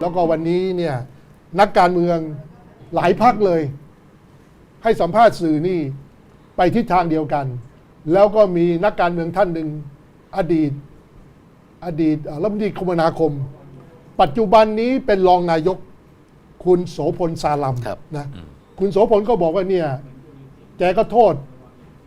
แล้วก็วันนี้เนี่ยนักการเมืองหลายพักเลย ให้สัมภาษณ์สื่อนี่ไปทิศทางเดียวกัน แล้วก็มีนักการเมืองท่านหนึ่งอดีต อดีตเอ่อรัฐมนตรีคมนาคม ปัจจุบันนี้เป็นรองนายกคุณโสพลซาลัมครับนะคุณโสพลก็บอกว่าเนี่ยแกก็โทษ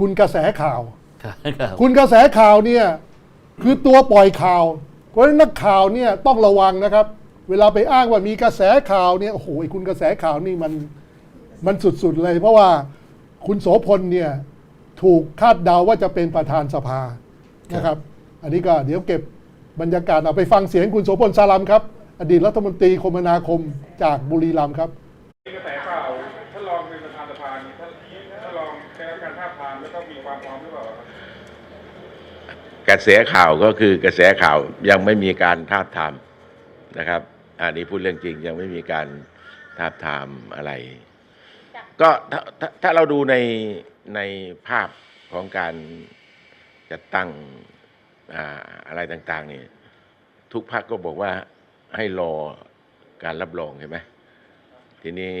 คุณกระแสข่าวครับครับคุณกระแสข่าวเนี่ยคือตัวปล่อยข่าวเพราะฉะนั้นนักข่าวเนี่ยต้องระวังนะครับ เวลาไปอ้างว่ามีกระแสข่าวเนี่ยโอ้โหไอ้คุณกระแสข่าวนี่มันมันสุดๆเลย เพราะว่าคุณโสพลเนี่ยถูกคาดเดาว่าจะเป็นประธานสภานะครับ อันนี้ก็เดี๋ยวเก็บบรรยากาศเอาไปฟังเสียงคุณโสพลสาลัมครับ อดีตรัฐมนตรีคมนาคมจากบุรีรัมย์ครับมีกระแสข่าวท่านรองเป็นประธานสภานี่ท่านท่านรองได้รับการท้าบทามแล้วก็มีความพร้อมหรือเปล่าครับกระแสข่าวก็คือกระแสข่าวยังไม่มีการทาบทามนะครับ อันนี้พูดเรื่องจริงยังไม่มีการทาบทามอะไร ก็ถ้าถ้าเราดูในในภาพของการจัดตั้งออะไรต่างๆนี่ทุกภาคก็บอกว่าให้รอการรับรองใช่ไหมทีนี้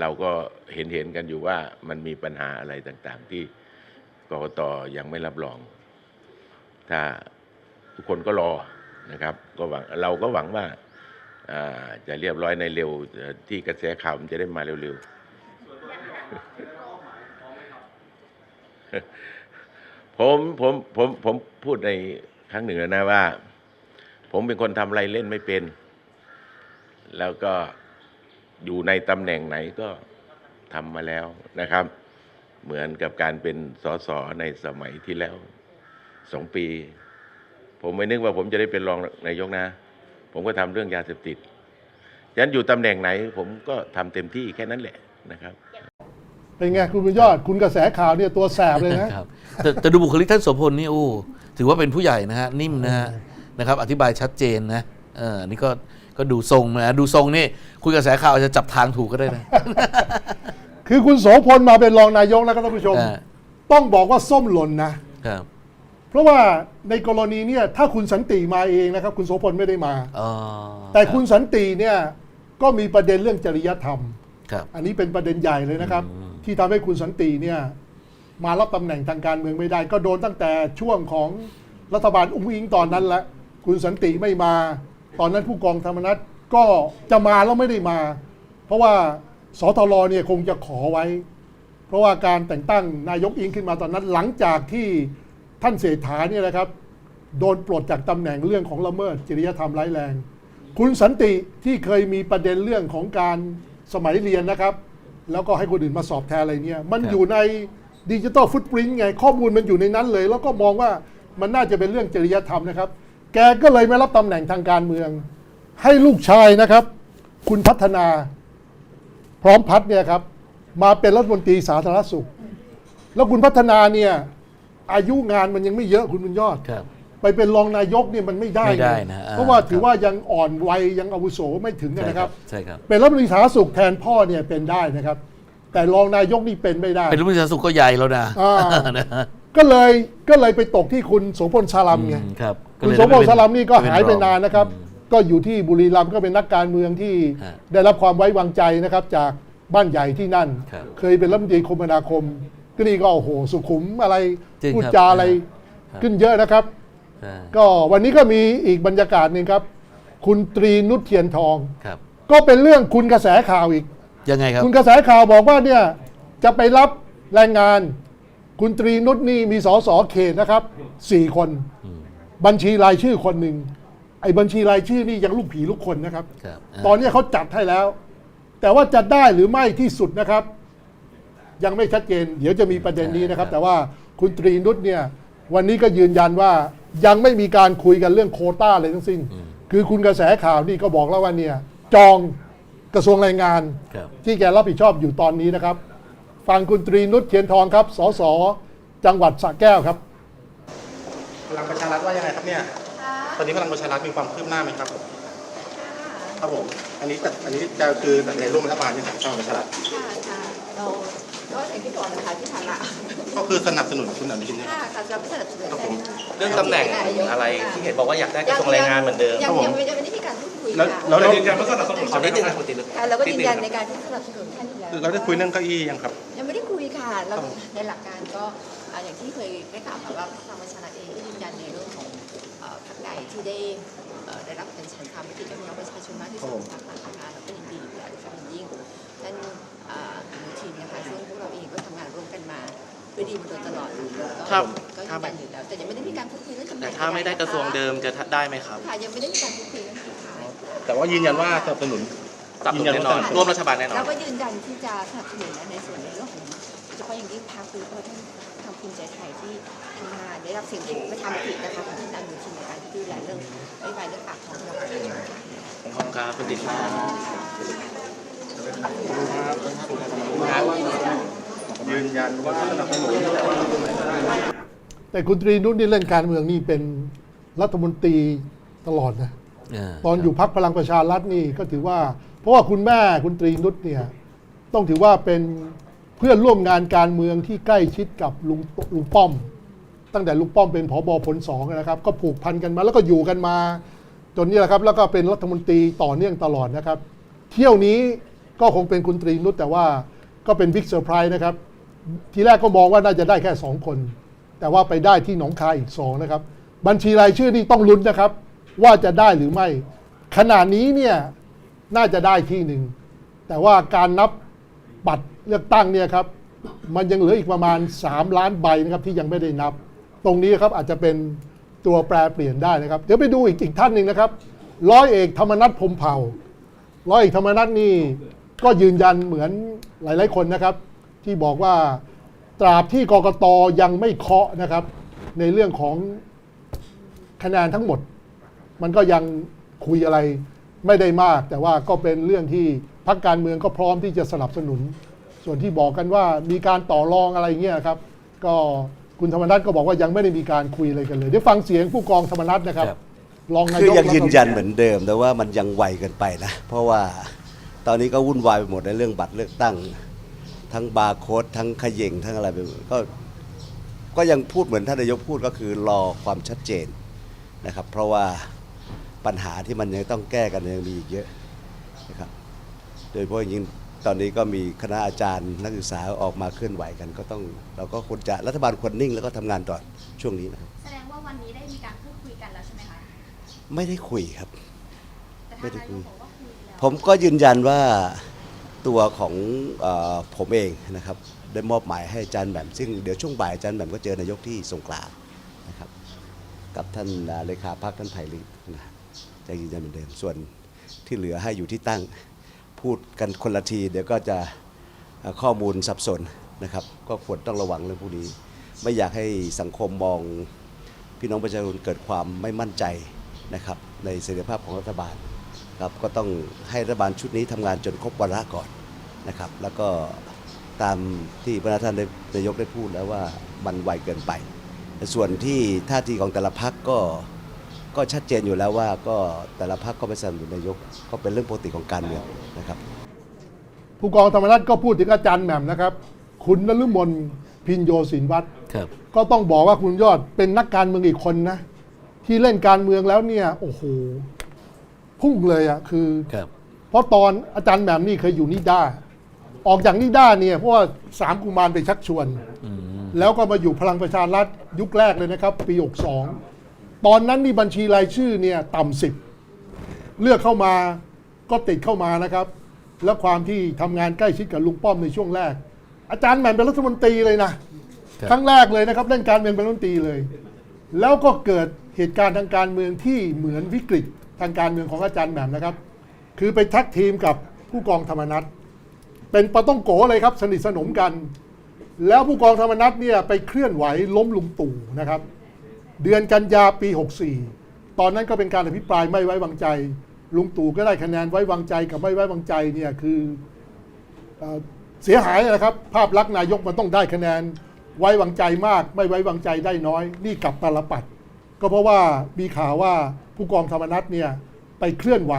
เราก็เห็นเห็นกันอยู่ว่ามันมีปัญหาอะไรต่างๆ ที่กรกตยังไม่รับรอง ถ้าทุกคนก็รอนะครับ ก็หวังเราก็หวังว่า จะเรียบร้อยในเร็วที่กระแสข่าวมันจะได้มาเร็วๆ ผมผมผมผมพูดในครั้งหนึ่งแล้วนะว่า ผมเป็นคนทำอะไรเล่นไม่เป็น แล้วก็อยู่ในตำแหน่งไหนก็ทำมาแล้วนะครับ เหมือนกับการเป็นสสในสมัยที่แล้วสองปี ผมไม่นึกว่าผมจะได้เป็นรองนายกนะ ผมก็ทำเรื่องยาเสพติดฉะนั้นอยู่ตำแหน่งไหน ผมก็ทำเต็มที่แค่นั้นแหละนะครับเป็นไงคุณบุญยอด คุณกระแสข่าวเนี่ยตัวแสบเลยนะครับแต่แต่ดูบุคลิกท่านโสพลนี่โอ้ถือว่าเป็นผู้ใหญ่นะฮะนิ่มนะฮะนะครับ อธิบายชัดเจนนะเออนี่ก็ก็ดูทรงนะดูทรงนี่คุยกระแสข่าวอาจจะจับทางถูกก็ได้นะคือคุณโสพลมาเป็นรองนายกแล้วก็ท่านผู้ชมอ่าต้องบอกว่าส้มหล่นนะครับ เพราะว่าในกรณีเนี่ยถ้าคุณสันติมาเองนะครับ คุณโสพลไม่ได้มา อ๋อแต่คุณสันติเนี่ยก็มีประเด็นเรื่องจริยธรรม ครับ อันนี้เป็นประเด็นใหญ่เลยนะครับที่ทำให้คุณสันติเนี่ยมารับตำแหน่งทางการเมืองไม่ได้ ก็โดนตั้งแต่ช่วงของรัฐบาลอุ้งอิงตอนนั้นแหละคุณสันติไม่มา ตอนนั้นผู้กองธรรมนัฐก็จะมาแล้วไม่ได้มา เพราะว่าสทรเนี่ยคงจะขอไว้ เพราะว่าการแต่งตั้งนายกอิงขึ้นมาตอนนั้นหลังจากที่ ท่านเศรษฐาเนี่ยนะครับ โดนปลดจากตำแหน่งเรื่องของละเมิดจริยธรรมร้ายแรง คุณสันติที่เคยมีประเด็นเรื่องของการสมัยเรียนนะครับ แล้วก็ให้คนอื่นมาสอบแทนอะไรเนี่ย มันอยู่ในดิจิ t a ลฟุตปรินต์ไงข้อมูลมันอยู่ในนั้นเลย แล้วก็มองว่ามันน่าจะเป็นเรื่องจริยธรรมนะครับ แกก็เลยไม่รับตำแหน่งทางการเมือง ให้ลูกชายนะครับ คุณพัฒนาพร้อมพัฒน์เนี่ยครับมาเป็นรัฐมนตรีสาธารณสุข แล้วคุณพัฒนาเนี่ย อายุงานมันยังไม่เยอะคุณบุญยอด ครับ ไปเป็นรองนายกเนี่ยมันไม่ได้ไม่ได้งนะอ่าเพราะว่าถือครับว่ายังอ่อนวัยยังอาวุโสไม่ถึงใช่นะครับ ใช่ครับ เป็นรัฐมนตรีสาธารณสุขแทนพ่อเนี่ยเป็นได้นะครับ แต่รองนายกนี่เป็นไม่ได้ เป็นรัฐมนตรีสาธารณสุขก็ใหญ่แล้วนะอ่า นะฮะก็เลยก็เลยไปตกที่คุณโสพลชาลัมไง อืมครับก็คุณเลยโสพลได้เป็ชาลัมนี่ก็หายไปเป็รองนานนะครับอืมก็อยู่ที่บุรีรัมย์ก็เป็นนักการเมืองที่ฮะได้รับความไว้วางใจนะครับ จากบ้านใหญ่ที่นั่น ครับ เคยเป็นรัฐมนตรีคมนาคม ก็นี่ก็โอ้โหสุขุมอะไรจริงพูดครับจาอะไรครับ ขึ้นเยอะนะครับ ใช่ก็วันนี้ก็มีอีกบรรยากาศหนึ่งครับ คุณตรีนุชเทียนทอง ครับ ก็เป็นเรื่องคุณกระแสข่าวอีก ยังไงครับ คุณกระแสข่าวบอกว่าเนี่ยจะไปรับแรงงาน คุณตรีนุชนี่มีสสเขตนะครับสี่คน บัญชีรายชื่อคนหนึ่งไอ้บัญชีรายชื่อนี่ยังลูกผีลูกคนนะครับ ครับตอนนี้เขาจัดให้แล้ว แต่ว่าจะได้หรือไม่ที่สุดนะครับ ยังไม่ชัดเจน เดี๋ยวจะมีประเด็นนี้นะครับ แต่ว่าคุณตรีนุชเนี่ย วันนี้ก็ยืนยันว่ายังไม่มีการคุยกันเรื่องโควต้าเลยทั้งสิ้น คือคุณกระแสข่าวนี่ก็บอกแล้วว่าเนี่ยจองกระทรวงแรงงานครับที่แกรับผิดชอบอยู่ตอนนี้นะครับฟังคุณตรีนุชเทียนทองครับสสจังหวัดสระแก้วครับพลังประชารัฐว่ายังไงครับเนี่ยตอนนี้พลังประชารัฐมีความคืบหน้าไหมครับครับผมอันนี้จะอันนี้จะคือในร่วมรัฐบาลเนี่ยครับพลังประชารัฐค่ะค่ะเรา ก็อย่างที่บอกนะคะที่ผ่านมาก็คือสนับสนุนคุณอนุทินเนี่ย ค่ะค่ะจะไม่สนับสนุนครับผม เรื่องตำแหน่งอะไรที่เห็นบอกว่าอยากได้กระทรวงแรงงานเหมือนเดิมยังครับผมยังไม่ยังไม่ได้มีการพูดคุยแล้วค่ะแล้วเรายืนยันว่าสนับสนุนขอนิดนึงนะคุณตินค่ะเราก็ยืนยันในการที่สนับสนุนท่านอยู่แล้ว เราได้คุยเรื่องเก้าอี้ยังครับ ยังไม่ได้คุยค่ะ เราครับผมในหลักการก็อ่าอย่างที่เคยได้กล่าวมาว่าทางประชาชนเองก็ยืนยันในเรื่องของเอ่อพรรคใดที่ได้เอ่อได้รับเป็นฉันทามติจากพี่น้องประชาชนมากที่สุดพรรคนั้นนะคะเราก็ยินดีอยู่แล้วโดยเฉพาะอย่างยิ่งท่าน ดยตลอดก็ครับก็ยืนยันอยู่แล้วแต่ยังไม่ได้มีการพูดคุยเรื่องตำแหน่แต่งถ้าไม่ได้กระทรวงเดิมจะได้ไหมครับค่ะยังไม่ได้มีการพูดคุยเรื่องนี้ค่ะแต่ว่ายืนยันว่าสนับสนุนสนับสนุนแน่นอนร่วมรัฐบาลแน่นอนเราก็ยืนยันที่จะสนับสนุนในส่วนในเรื่องของโดยเฉพาะอย่างยิ่งพรรคคือท่านทางภูมิใจไทยที่ทำงานได้รับเสียงประชามตินะคะของท่านอนุทินในการที่ดูแลเรื่องนโยบายเรื่องปากท้องเราประชาชนค่ะขอบคุณครับคุณตินครับ ยืนยันว่าสนับสนุนแต่คุณตรีนุชนี่เล่นการเมืองนี่เป็นรัฐมนตรีตลอดนะตอนอยู่พักพลังประชารัฐนี่ก็ถือว่า เพราะว่าคุณแม่คุณตรีนุชเนี่ยต้องถือว่าเป็นเพื่อนร่วมงานการเมืองที่ใกล้ชิดกับลุงลุงป้อม ตั้งแต่ลุงป้อมเป็นผบผลสองนะครับ ก็ผูกพันกันมาแล้วก็อยู่กันมา จนนี่แหละครับ แล้วก็เป็นรัฐมนตรีต่อเนื่องตลอดนะครับ เที่ยวนี้ก็คงเป็นคุณตรีนุชแต่ว่าก็เป็นบิ๊กเซอร์ไพรส์นะครับ ทีแรกก็มองว่าน่าจะได้แค่2คน แต่ว่าไปได้ที่หนองคายอีก2นะครับ บัญชีรายชื่อนี่ต้องลุ้นนะครับ ว่าจะได้หรือไม่ ขณะนี้เนี่ยน่าจะได้ที่หนึ่ง แต่ว่าการนับบัตรเลือกตั้งเนี่ยครับมันยังเหลืออีกประมาณ 3 ล้านใบนะครับที่ยังไม่ได้นับ ตรงนี้ครับอาจจะเป็นตัวแปรเปลี่ยนได้นะครับ เดี๋ยวไปดูอีกอีกท่านหนึ่งนะครับ ร้อยเอกธรรมนัฐพรมเผ่า ร้อยเอกธรรมนัฐนี่ก็ยืนยันเหมือนหลาย ๆ คนนะครับ ที่บอกว่าตราบที่กกตยังไม่เคาะนะครับ ในเรื่องของคะแนนทั้งหมด มันก็ยังคุยอะไรไม่ได้มาก แต่ว่าก็เป็นเรื่องที่พรรคการเมืองก็พร้อมที่จะสนับสนุน ส่วนที่บอกกันว่ามีการต่อรองอะไรเงี้ยครับ ก็คุณธรรมนัฐก็บอกว่ายังไม่ได้มีการคุยอะไรกันเลยเดี๋ยวฟังเสียงผู้กองธรรมนัฐนะครับครับรองนายกคือยังยืนยันรัฐมตรีเหมือนเดิม แต่ว่ามันยังไวเกินไปนะ เพราะว่าตอนนี้ก็วุ่นวายไปหมดในเรื่องบัตรเลือกตั้ง ทั้งบาร์โค้ดทั้งเขย่งทั้งอะไรไปหมดก็ก็ยังพูดเหมือนท่านนายกพูดก็คือรอความชัดเจนนะครับ เพราะว่าปัญหาที่มันยังต้องแก้กันยังมีอีกเยอะนะครับ โดยเฉพาะอย่างยิ่งตอนนี้ก็มีคณะอาจารย์นักศึกษาออกมาเคลื่อนไหวกัน ก็ต้องเราก็ควรจะรัฐบาลควรนิ่งแล้วก็ทำงานต่อช่วงนี้นะครับแสดงว่าวันนี้ได้มีการพูดคุยกันแล้วใช่ไหมคะไม่ได้คุยครับแต่ไม่ทางได้นายคุกยบอกว่าคุยแล้วผมก็ยืนยันว่า ตัวของอผมเองนะครับได้มอบหมายให้อาจารย์แหม่มซึ่งเดี๋ยวช่วงบ่ายอาจารย์แหม่มก็เจอนายกที่สงขลานะครับกับท่านเลขาพักท่านไผ่ลินะจะยืนยันเหมือนเดิมส่วนที่เหลือให้อยู่ที่ตั้งพูดกันคนละทีเดี๋ยวก็จะข้อมูลสับสนนะครับก็ควรต้องระวังเรื่องพวกนี้ ไม่อยากให้สังคมมองพี่น้องประชาชนเกิดความไม่มั่นใจนะครับในเสถียรภาพของรัฐบาล ครับก็ต้องให้รัฐบาลชุดนี้ทำงานจนครบวาระก่อนนะครับ แล้วก็ตามที่พระท่านได้นายกได้พูดแล้วว่ามันไวเกินไปแต่ส่วนที่ท่าทีของแต่ละพักก็ก็ชัดเจนอยู่แล้วว่าก็แต่ละพักก็ไม่สนับสนุนนายกก็เป็นเรื่องปกติของการเมืองนะครับ ผู้กองธรรมนัฐก็พูดถึงอาจารย์แหม่มนะครับ คุณนฤมลพินโยศินวัตรครับก็ต้องบอกว่าคุณยอดเป็นนักการเมืองอีกคนนะ ที่เล่นการเมืองแล้วเนี่ย โอ้โห พุ่งเลยอะคือ ครับ เพราะตอนอาจารย์แหม่มนี่เคยอยู่นิด้า ออกจากนิด้าเนี่ยเพราะว่าสามกุมารไปชักชวน อืม แล้วก็มาอยู่พลังประชารัฐยุคแรกเลยนะครับ ปี62ตอนนั้นนี่บัญชีรายชื่อเนี่ยต่ำสิบเลือกเข้ามาก็ติดเข้ามานะครับ แล้วความที่ทำงานใกล้ชิดกับลุงป้อมในช่วงแรก อาจารย์แหม่มเป็นรัฐมนตรีเลยนะ ครับ ครั้งแรกเลยนะครับเล่นการเมืองเป็นรัฐมนตรีเลย แล้วก็เกิดเหตุการณ์ทางการเมืองที่เหมือนวิกฤต ทางการเมืองของอาจารย์แหม่มนะครับ คือไปท็กทีมกับผู้กองธรรมนัฐเป็นปาต้องโกเลยครับ สนิทสนมกัน แล้วผู้กองธรรมนัฐเนี่ยไปเคลื่อนไหวล้มลุงตู่นะครับ เดือนกันยาปี 64 ตอนนั้นก็เป็นการอภิปรายไม่ไว้วางใจ ลุงตู่ก็ได้คะแนนไว้วางใจกับไม่ไว้วางใจเนี่ยคือเอ่อเสียหายนะครับ ภาพลักษณ์นายกมันต้องได้คะแนนไว้วางใจมาก ไม่ไว้วางใจได้น้อย นี่กลับตาลปัด ก็เพราะว่ามีข่าวว่าผู้กองธรรมนัฐเนี่ยไปเคลื่อนไหว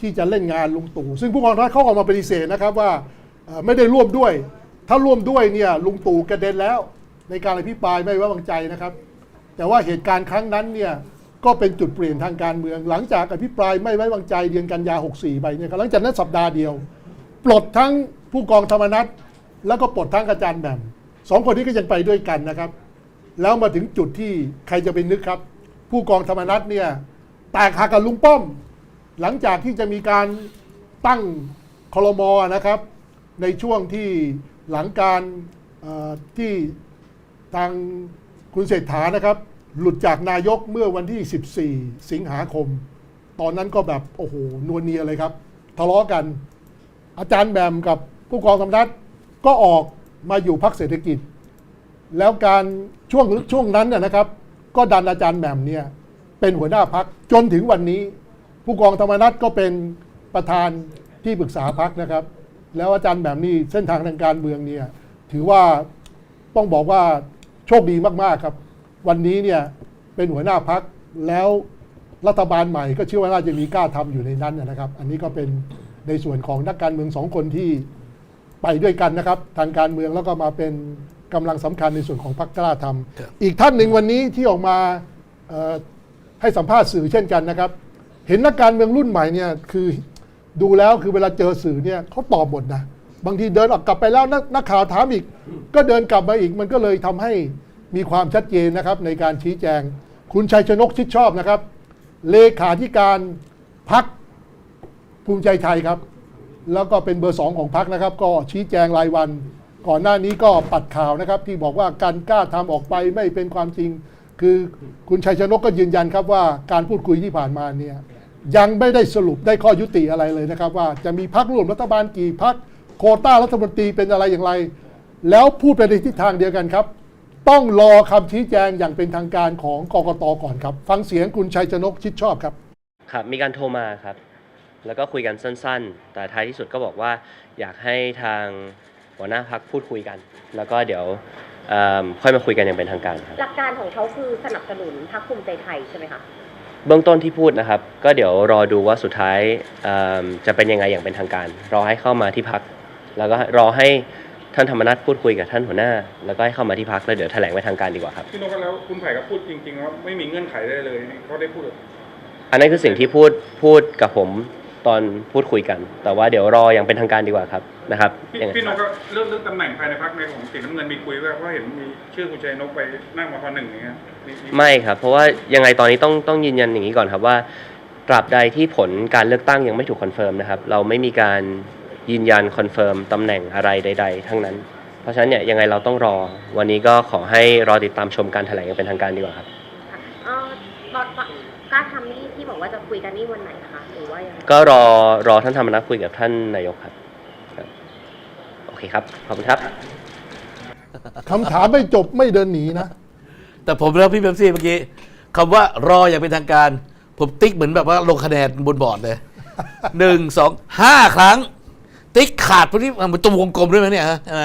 ที่จะเล่นงานลุงตู่ซึ่งผู้กองธรรมนัฐเขาออกมาปฏิเสธนะครับว่าไม่ได้ร่วมด้วย ถ้าร่วมด้วยเนี่ยลุงตู่กระเด็นแล้ว ในการอภิปรายไม่ไว้วางใจนะครับ แต่ว่าเหตุการณ์ครั้งนั้นเนี่ยก็เป็นจุดเปลี่ยนทางการเมือง หลังจากอภิปรายไม่ไว้วางใจเดือนกันยา 64 ไปเนี่ยครับหลังจากนั้นสัปดาห์เดียว ปลดทั้งผู้กองธรรมนัฐแล้วก็ปลดทั้งอาจารย์แหม่มสองคนนี้ก็ยังไปด้วยกันนะครับ แล้วมาถึงจุดที่ใครจะไปนึกครับ ผู้กองธรรมนัฐเนี่ยแตกหักกับลุงป้อม หลังจากที่จะมีการตั้งคลมนะครับ ในช่วงที่หลังการที่ทางคุณเศรษฐานะครับ หลุดจากนายกเมื่อวันที่ 14 สิงหาคม ตอนนั้นก็แบบ โอ้โหนวลเนียเลยครับ ทะเลาะกัน อาจารย์แบมกับผู้กองธรรมนัฐก็ออกมาอยู่พักเศรษฐกิจ แล้วการช่วงช่วงนั้นนะนะครับ ก็ดันอาจารย์แหม่มเนี่ยเป็นหัวหน้าพักจนถึงวันนี้ ผู้กองธรรมนัฐก็เป็นประธานที่ปรึกษาพักนะครับ แล้วอาจารย์แหม่มนี่เส้นทางทางการเมืองเนี่ยถือว่าต้องบอกว่าโชคดีมากๆครับ วันนี้เนี่ยเป็นหัวหน้าพักแล้วรัฐบาลใหม่ก็เชื่อว่าน่าจะมีกล้าทำอยู่ในนั้นนะครับ อันนี้ก็เป็นในส่วนของนักการเมืองสองคนที่ไปด้วยกันนะครับ ทางการเมืองแล้วก็มาเป็น กำลังสำคัญในส่วนของพรรคกล้าทำครับอีกท่านหนึ่งวันนี้ที่ออกมาเอ่อให้สัมภาษณ์สื่อเช่นกันนะครับ เห็นนักการเมืองรุ่นใหม่เนี่ยคือดูแล้วคือเวลาเจอสื่อเนี่ยเขาตอบหมดนะบางทีเดินออกกลับไปแล้วนักนักข่าวถามอีก ก็เดินกลับมาอีกมันก็เลยทำให้มีความชัดเจนนะครับในการชี้แจง คุณชัยชนกชิดชอบนะครับ เลขาธิการพักภูมิใจไทยครับ แล้วก็เป็นเบอร์สองของพรรคนะครับ ก็ชี้แจงรายวัน ก่อนหน้านี้ก็ปัดข่าวนะครับ ที่บอกว่าการกล้าทำออกไปไม่เป็นความจริง คือคุณชัยชนกก็ยืนยันครับว่าการพูดคุยที่ผ่านมาเนี่ยยังไม่ได้สรุปได้ข้อยุติอะไรเลยนะครับ ว่าจะมีพรรคร่วมรัฐบาลกี่พรรคโคต้ารัฐมนตรีเป็นอะไรอย่างไร แล้วพูดไปในทิศทางเดียวกันครับ ต้องรอคำชี้แจงอย่างเป็นทางการของกกตก่อนครับ ฟังเสียงคุณชัยชนกชิดชอบครับ ครับ มีการโทรมาครับ แล้วก็คุยกันสั้น ๆ แต่ท้ายที่สุดก็บอกว่าอยากให้ทาง หัวหน้าพักพูดคุยกัน แล้วก็เดี๋ยวเอิ่มค่อยมาคุยกันอย่างเป็นทางการครับหลักการของเขาคือสนับสนุนพรรคภูมิใจไทยใช่ไหมคะเบื้องต้นที่พูดนะครับ ก็เดี๋ยวรอดูว่าสุดท้ายเอิ่มจะเป็นยังไงอย่างเป็นทางการ รอให้เข้ามาที่พัก แล้วก็รอให้ท่านธรรมนัฐพูดคุยกับท่านหัวหน้า แล้วก็ให้เข้ามาที่พักแล้วเดี๋ยวแถลงไปนทางการดีกว่าครับ พี่นกแล้วคุณไผ่ก็พูดจริงๆว่าไม่มีเงื่อนไขได้เลยเขาได้พูดกับอันนั้นคือสิ่งที่พูดพูดกับผม ตอนพูดคุยกัน แต่ว่าเดี๋ยวรออย่างเป็นทางการดีกว่าครับนะครับพี่ยังไงพี่นกก็เรื่องเรื่องตำแหน่งภายในพรรคในของสีน้ำเงินมีคุยว่าเพราะเห็นมีชื่อคุณชัยนกไปนั่งมาพอหนึ่งอย่างเงี้ยมีมีไม่ครับ เพราะว่ายังไงตอนนี้ต้องต้องยืนยันอย่างนี้ก่อนครับว่า ตราบใดที่ผลการเลือกตั้งยังไม่ถูกคอนเฟิร์มนะครับ เราไม่มีการยืนยันคอนเฟิร์มตำแหน่งอะไรใด ๆ ทั้งนั้น เพราะฉะนั้นเนี่ยยังไงเราต้องรอ วันนี้ก็ขอให้รอติดตามชมการแถลงอย่างเป็นทางการดีกว่าครับ เอ่อตอนตอน กล้าทำนี่ที่บอกว่าจะคุยกันนี่วันไหนคะหรือว่ายังไงก็รอรอท่านธรรมนัฐคุยกับท่านนายกครับครับโอเคครับ ขอบคุณครับ คำถามไม่จบไม่เดินหนีนะ แต่ผมแล้วพี่เบมซี่เมื่อกี้คำว่ารออย่างเป็นทางการ ผมติ๊กเหมือนแบบว่าลงคะแนนบนบอร์ดเลยหนึ่งสองห้าครั้ง ติ๊กขาดพวกนี้มันตัววงกลมด้วยไหมเนี่ยฮะใช่ไหม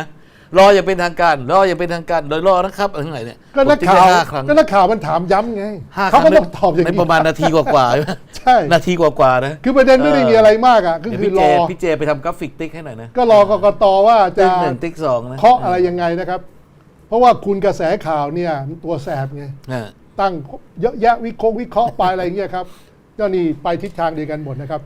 รออย่างเป็นทางการ รออย่างเป็นทางการโดยรอนะครับอะไรทั้งหลายเนี่ยก็นักผมติ๊ข่าวได้ห้าครั้งก็นักข่าวมันถามย้ำไงห้าคเขารั้งก็ต้องตอบอย่างในนี้ประมาณนาทีกว่าๆใช่ไหมใช่นาทีกว่าๆนะคือประเด็นไม่ได้มีอะไรมากอะก็เดี๋ยวคือพี่รเจอพี่เจไปทำกราฟิกติ๊กให้หน่อยนะก็รอกกตว่าจะติ๊กหนึ่งติ๊กสองนะเคาะอะไรยังไงนะครับ เพราะว่าคุณกระแสข่าวเนี่ยตัวแสบไงอ่าตั้งเยอะแยะวิเคราะห์วิเคราะห์ไปอะไรอย่างเงี้ยครับก็นี่ไปทิศทางเดียวกันหมดนะครับ